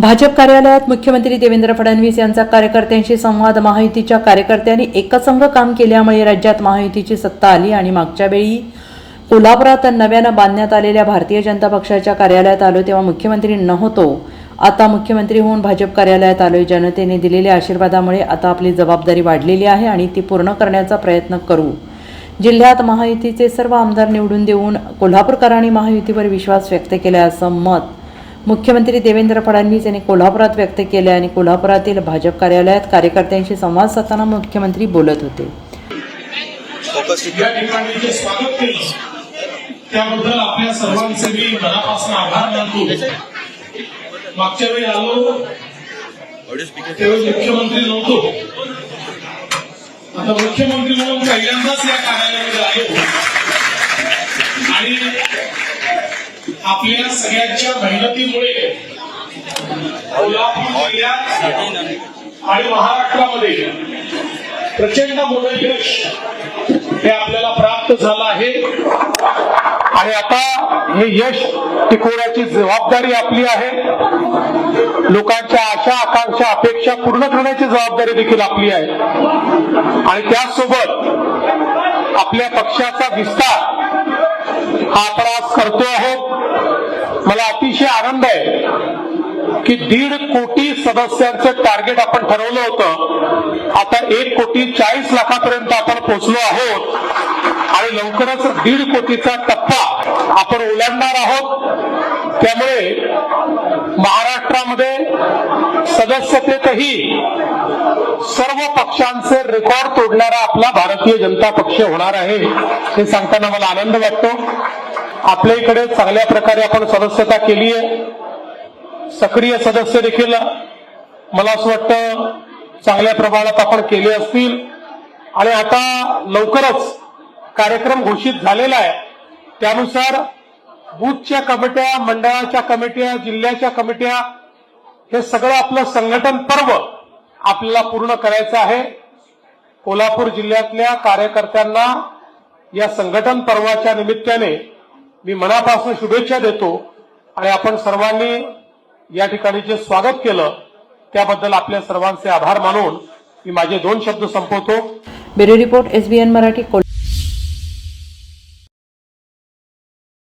भाजप कार्यालयात मुख्यमंत्री देवेंद्र फडणवीस यांचा कार्यकर्त्यांशी संवाद महायुतीच्या कार्यकर्त्यांनी एकसंघ काम केल्यामुळे राज्यात महायुतीची सत्ता आली आणि मागच्या वेळी कोल्हापुरात नव्यानं बांधण्यात आलेल्या भारतीय जनता पक्षाच्या कार्यालयात आलो तेव्हा मुख्यमंत्री नव्हतो. आता मुख्यमंत्री होऊन भाजप कार्यालयात आलोय. जनतेने दिलेल्या आशीर्वादामुळे आता आपली जबाबदारी वाढलेली आहे आणि ती पूर्ण करण्याचा प्रयत्न करू. जिल्ह्यात महायुतीचे सर्व आमदार निवडून देऊन कोल्हापूरकरांनी महायुतीवर विश्वास व्यक्त केला असं मत मुख्यमंत्री देवेंद्र फडणवीस यांनी कोल्हापुरात व्यक्त केले आणि कोल्हापुरातील भाजप कार्यालयात कार्यकर्त्यांशी संवाद साधताना मुख्यमंत्री बोलत होते. त्याबद्दल आपल्या सर्वांचे मी मनापासून आभार मानतो. मागच्या वेळी आलो त्यावेळी मुख्यमंत्री नव्हतो. आता मुख्यमंत्री म्हणून पहिल्यांदाच या कार्यालयामध्ये आलो. आपल्या सगळ्यांच्या मेहनतीमुळे कोल्हापूर जिल्ह्यात आणि महाराष्ट्रामध्ये प्रचंड मोठं यश हे आपल्याला प्राप्त झालं आहे. आणि आता हे यश टिकवण्याची जबाबदारी आपली आहे. लोकांच्या आशा आकांक्षा अपेक्षा पूर्ण करण्याची जबाबदारी देखील आपली आहे. आणि त्याचसोबत आपल्या पक्षाचा विस्तार हा आपण आज करतो आहोत. अतिशय आनंद आहे की दीड कोटी सदस्यांचं टार्गेट आपण ठरवलं होतं. आता एक कोटी चाळीस लाखापर्यंत आपण पोहोचलो आहोत आणि लवकरच दीड कोटीचा टप्पा आपण ओलांडणार आहोत. त्यामुळे महाराष्ट्रामध्ये सदस्यतेतही सर्व पक्षांचे रेकॉर्ड तोडणारा आपला भारतीय जनता पक्ष होणार आहे हे सांगताना मला आनंद वाटतो. आपल्या इकडे चांगल्या प्रकारे आपण सदस्यता केली आहे. सक्रिय सदस्य देखील मला असं वाटतं चांगल्या प्रमाणात आपण केले असतील. आणि आता लवकरच कार्यक्रम घोषित झालेला आहे. त्यानुसार बूथच्या कमिट्या मंडळाच्या कमिट्या जिल्ह्याच्या कमिट्या हे सगळं आपलं संघटन पर्व आपल्याला पूर्ण करायचं आहे. कोल्हापूर जिल्ह्यातल्या कार्यकर्त्यांना या संघटन पर्वाच्या निमित्ताने मी मनापासून शुभेच्छा देतो आणि आपण सर्वांनी या ठिकाणी जे स्वागत केलं. त्याबद्दल आपल्या सर्वांचे आभार मानून मी माझे दोन शब्द संपवतो. Bureau report SBN Marathi